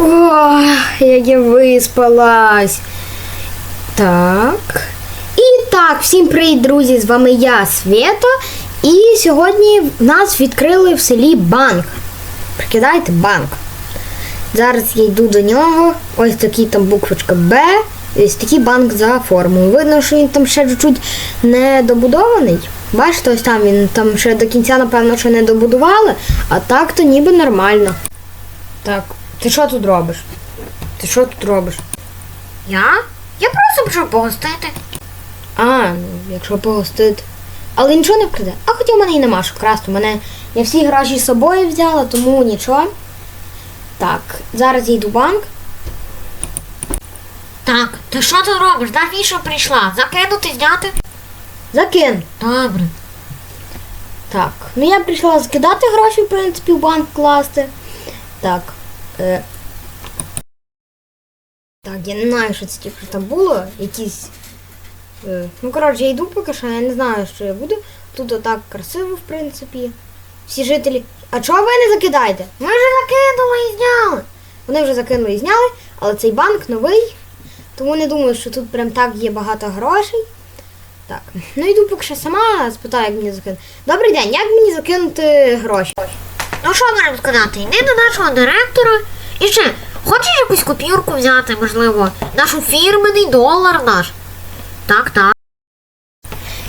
Ох, як я виспалась. Так. І так, всім привіт, друзі! З вами я, Свята. І сьогодні нас відкрили в селі банк. Прикидайте банк. Зараз я йду до нього. Ось такий там буквочка Б. Ось такий банк за формою. Видно, що він там ще чуть-чуть не добудований. Бачите, ось там він там ще до кінця, напевно, ще не добудували, а так то ніби нормально. Так, ти що тут робиш? Ти що тут робиш? Я? Я просто прийшов погостити. А, ну, якщо погостити. Але нічого не вкраде. А хоча в мене і нема що красти. У мене я всі гроші з собою взяла, тому нічого. Так, зараз я йду в банк. Так, ти що тут робиш? Навіщо прийшла? Закинути, зняти? Закину. Добре. Так, ну я прийшла закидати гроші, в принципі, в банк класти. Так. Е... Так, я не знаю, що це тільки там було. Якісь. Е... Ну, коротше, я йду поки що, я не знаю, що я буду. Тут отак красиво, в принципі. Всі жителі. А чого ви не закидаєте? Ми вже закинули і зняли. Вони вже закинули і зняли, але цей банк новий. Тому не думаю, що тут прям так є багато грошей. Так, ну йду поки що сама, спитаю, як мені закинути. Добрий день, як мені закинути гроші? Ну що можемо сказати? Йди до нашого директора. І ще, хочеш якусь копірку взяти, можливо, нашу фірменний долар наш? Так, так.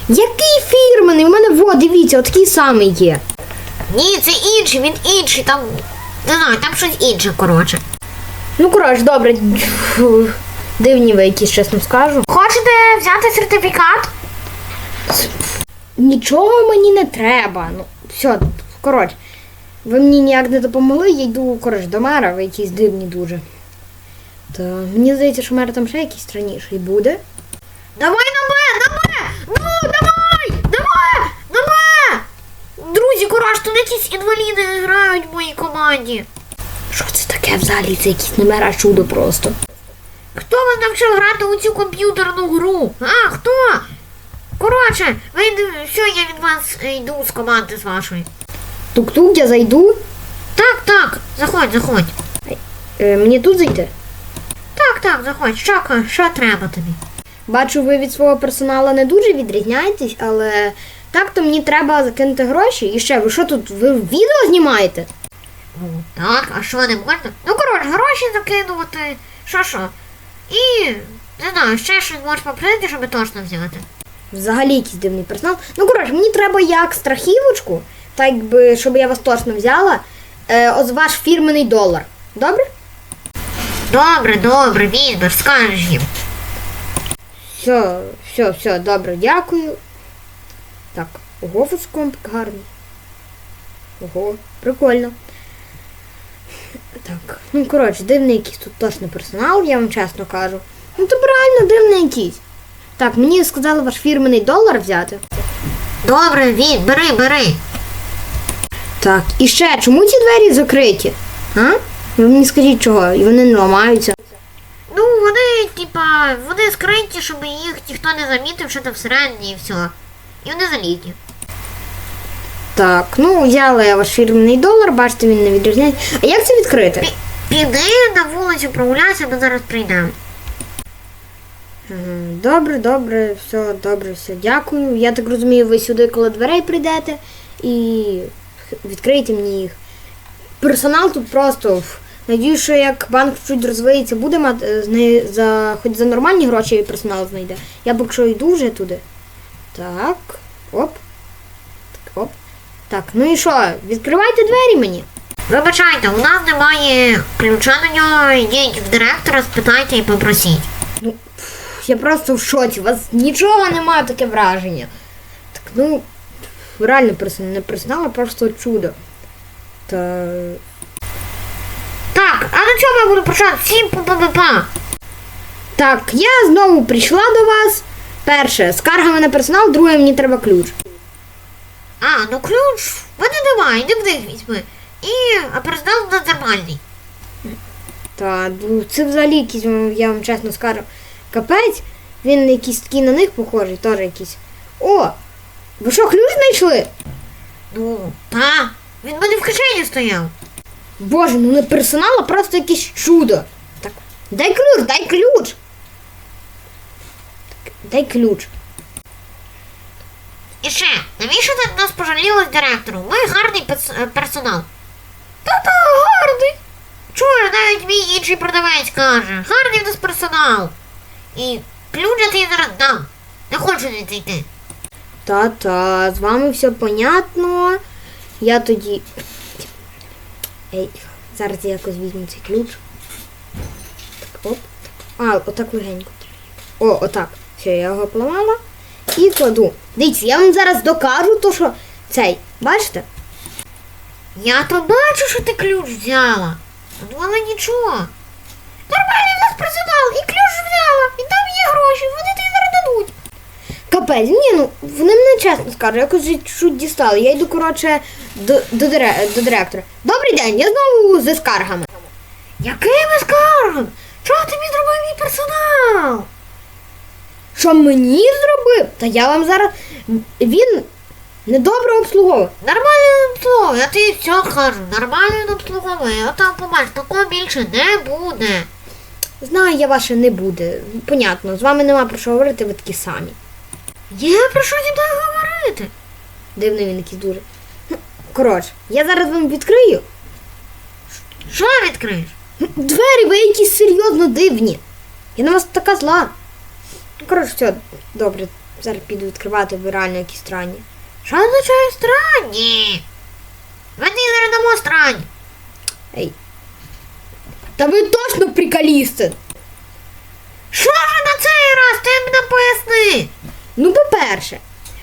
Який фірменний? У мене во, дивіться, от такий самий є. Ні, це інший, він інший, там. Не знаю, там щось інше, коротше. Ну, коротше, добре. Дивні ви якісь, чесно скажу. Хочете взяти сертифікат? Нічого мені не треба. Ну, все, коротше. Ви мені ніяк не допомогли, я йду, коротше, до мера, ви якісь дивні дуже. Та мені здається, що мер там ще якийсь странніший буде. Давай на Б, на Б! Ну, давай! Давай! Б! Друзі, кораж, тут якісь інваліди грають в моїй команді. Що це таке взагалі? Це якісь номера чудо просто. Хто вас навчив грати у цю комп'ютерну гру? А, хто? Коротше, ви все, я від вас йду з команди з вашої. Тук-тук, я зайду. Так, так, заходь, заходь. Е, мені тут зайти. Так, так, заходь. Що, що треба тобі? Бачу, ви від свого персоналу не дуже відрізняєтесь, але так то мені треба закинути гроші. І ще, ви що тут? Ви відео знімаєте? Ну, так, а що не можна? Ну, коротше, гроші закидувати. Що що? І не знаю, ще щось можеш попросити, щоб точно взяти. Взагалі якийсь дивний персонал. Ну, коротше, мені треба як страхівочку, так би, щоб я вас точно взяла. Е, ось ваш фірменний долар. Добре? Добре, добре, візьмеш, скажеш їм. Все, все, все, добре, дякую. Так, ого, фоскомп гарний. Ого, прикольно. Так, ну коротше, дивний якийсь тут точно персонал, я вам чесно кажу. Ну то реально дивний якийсь. Так, мені сказали ваш фірменний долар взяти. Добре, від, бери, бери. Так, і ще, чому ці двері закриті? А? Ви мені скажіть чого, і вони не ламаються. Ну, вони, типа, вони скриті, щоб їх ніхто не замітив, що там всередині і все. І вони залітні. Так, ну взяла я ваш фірменний долар, бачите, він не відрізняється. А як це відкрити? Пі- Піди на вулицю прогуляйся, ми зараз прийдемо. Добре, добре, все, добре, все, дякую. Я так розумію, ви сюди коло дверей прийдете і відкриєте мені їх. Персонал тут просто. ф, Надіюсь, що як банк чуть розвиється, буде мати е, за хоч за нормальні гроші персонал знайде. Я поки що йду вже туди. Так, оп. Так, оп. Так, ну і що? Відкривайте двері мені. Вибачайте, у нас немає ключа на нього, йдіть в директора, спитайте і попросіть. Ну, я просто в шоці. У вас нічого немає таке враження. Так, ну, реально персонал, не персонал, а просто чудо. Та. Так, а на чому я буду почати? Всім па-па-па-па. Так, я знову прийшла до вас. Перше, скаргами на персонал, друге, мені треба ключ. А, ну ключ, мене немає, не в них візьми. І, а персонал нормальний. Та ну, це взагалі якийсь, я вам чесно скажу, капець. Він якийсь такий на них похожий, теж якийсь. О! Ви що, ключ знайшли? Ну, та, він мене в кишені стояв. Боже, ну не персонал, а просто якесь чудо. Так, дай ключ, дай ключ. Так, дай ключ. І ще, навіщо ти нас пожаліли з директором? Ми гарний пец- е, персонал. Та-та, гарний. Чуєш, навіть мій інший продавець каже, гарний в нас персонал. І ключ я тобі зараз дам. Не хочу звідти йти. Та-та, з вами все понятно. Я тоді. Ей, зараз я якось візьму цей ключ. Так, оп. А, отак легенько. О, отак. Все, я його поламала. І кладу. Дивіться, я вам зараз докажу, то що цей. Бачите? Я то бачу, що ти ключ взяла. Ну, але нічого. Нормальний в нас персонал, і ключ взяла, і там є гроші, вони дадуть. Капець, ні, ну вони мене чесно скажу, якось чуть дістали. Я йду, коротше, до, до, до директора. Добрий день, я знову зі скаргами. Якими скаргами? Чого тобі зробив мій персонал? Що мені зробив? Та я вам зараз. Він недобре обслуговує. Нормально обслуговує, я тобі все кажу, нормально обслуговує, а там побач, такого більше не буде. Знаю, я ваше не буде. Понятно, з вами нема про що говорити, ви такі самі. Є про що зі мною говорити? Дивний він якийсь дуже. Ну, Коротше, я зараз вам відкрию. Що відкриєш? Двері, ви якісь серйозно дивні. Я на вас така зла. Ну, коротше, все, добре, зараз піду відкривати, ви реально якісь странні. Що означає странні? Тобі зараз дамо странні. Ей. Та ви точно приколісти. Що ж на цей раз? Ти мене поясни. Ну, по-перше,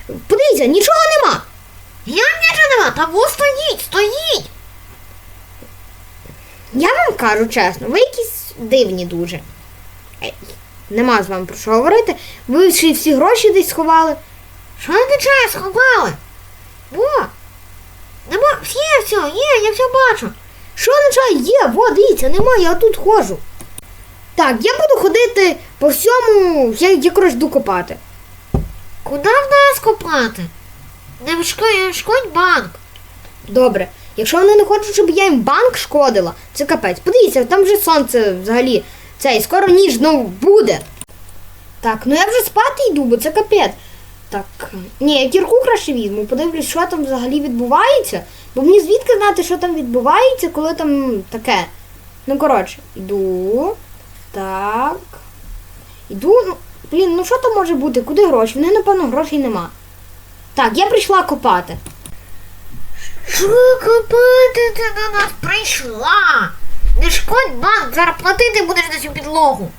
подивіться, нічого нема. Як нічого нема? Там во стоїть, стоїть. Я вам кажу чесно, ви якісь дивні дуже. Нема з вами про що говорити. Ви ще всі гроші десь сховали. Що означає сховали? Бо. Нема, є все, є, я все бачу. Що означає є? Во, дивіться, нема, я тут ходжу. Так, я буду ходити по всьому, я, я коротше йду копати. Куди в нас копати? Не шкодь, банк. Добре. Якщо вони не хочуть, щоб я їм банк шкодила, це капець. Подивіться, там вже сонце взагалі. Цей, скоро ніж знову буде. Так, ну я вже спати йду, бо це капець. Так, ні, я кірку краще візьму, подивлюсь, що там взагалі відбувається. Бо мені звідки знати, що там відбувається, коли там таке. Ну, коротше, йду. Так. Йду. Ну, блін, ну що там може бути? Куди гроші? В них, напевно, грошей нема. Так, я прийшла копати. Що копати ти до нас прийшла? Не шкодь банк, зараз платити будеш за цю підлогу.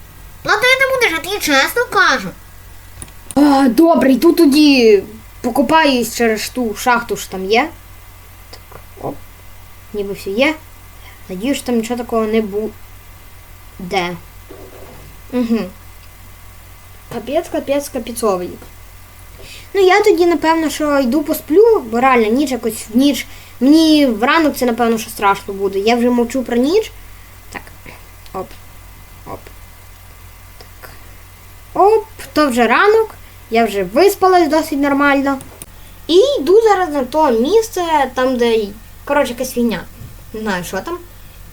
Платити будеш, а тобі чесно кажу. А, добре, йду тоді покопаюсь через ту шахту, що там є. Так, оп. Ніби все є. Надію, що там нічого такого не буде. Угу. Капець, капець, капіцовий. Ну, я тоді, напевно, що йду посплю, бо реально ніч якось в ніч. Мені вранок це, напевно, що страшно буде. Я вже мовчу про ніч. Так. Оп. Оп. Так. Оп, то вже ранок. Я вже виспалась досить нормально. І йду зараз на то місце, там, де, коротше, якась фігня. Не знаю, що там.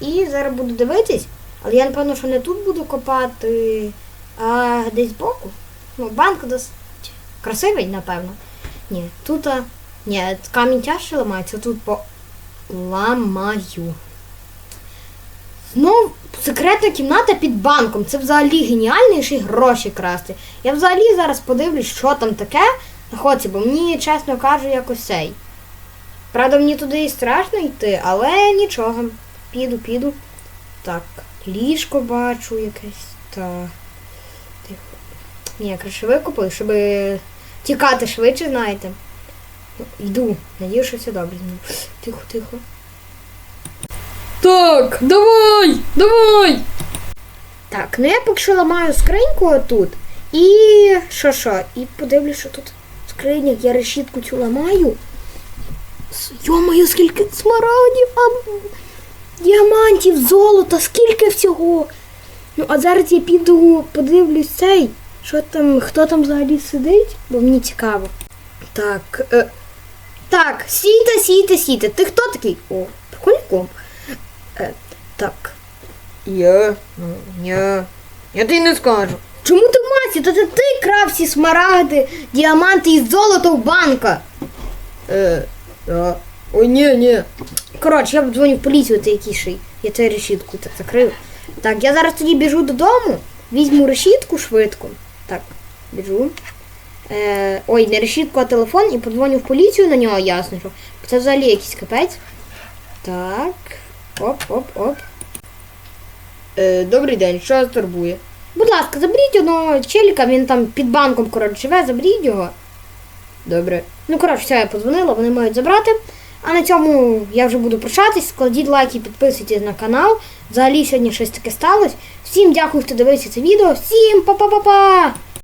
І зараз буду дивитись, але я, напевно, що не тут буду копати, а десь збоку. Ну, банк досить красивий, напевно. Ні, тут. а, Ні, камінь тяжче ламається, тут по ламаю. Знов секретна кімната під банком. Це взагалі геніально ще гроші красти. Я взагалі зараз подивлюсь, що там таке знаходиться, бо мені, чесно кажу, якось цей. Правда, мені туди і страшно йти, але нічого. Піду, піду. Так, ліжко бачу якесь. Та. Ні, я краще викупаю, щоб тікати швидше, знаєте. Ну, Йду. Надію, що все добре. Тихо, тихо. Так, давай, давай. Так, ну я поки що ламаю скриньку отут. І що що? І подивлюсь, що тут в скринях я решітку цю ламаю. Йо-моє, скільки смарагдів, а діамантів, золота, скільки всього. Ну, а зараз я піду подивлюсь цей, що там, хто там взагалі сидить, бо мені цікаво. Так. Е, так, сійте, сійте, сійте. Ти хто такий? О, прикольний комп. Е, так. Я? Ну, я. Я тобі не скажу. Чому ти в масці? То це ти крав всі смарагди, діаманти і золото в банка. Е, да. Ой, ні, ні. Коротше, я дзвоню в поліцію, ти який ший. Я цю решітку так закрив. Так, я зараз тоді біжу додому, візьму решітку швидко. Так, біжу. Е, ой, не решітку, а телефон і подзвоню в поліцію на нього, ясно, що. Це взагалі якийсь капець. Так. Оп, оп, оп. Е, добрий день, що вас турбує? Будь ласка, заберіть одного челіка, він там під банком, коротше, живе, заберіть його. Добре. Ну, коротше, все, я подзвонила, вони мають забрати. А на цьому я вже буду прощатись. Складіть лайки, підписуйтесь на канал. Взагалі сьогодні щось таке сталося. Всім дякую, хто дивився це відео. Всім па-па-па-па!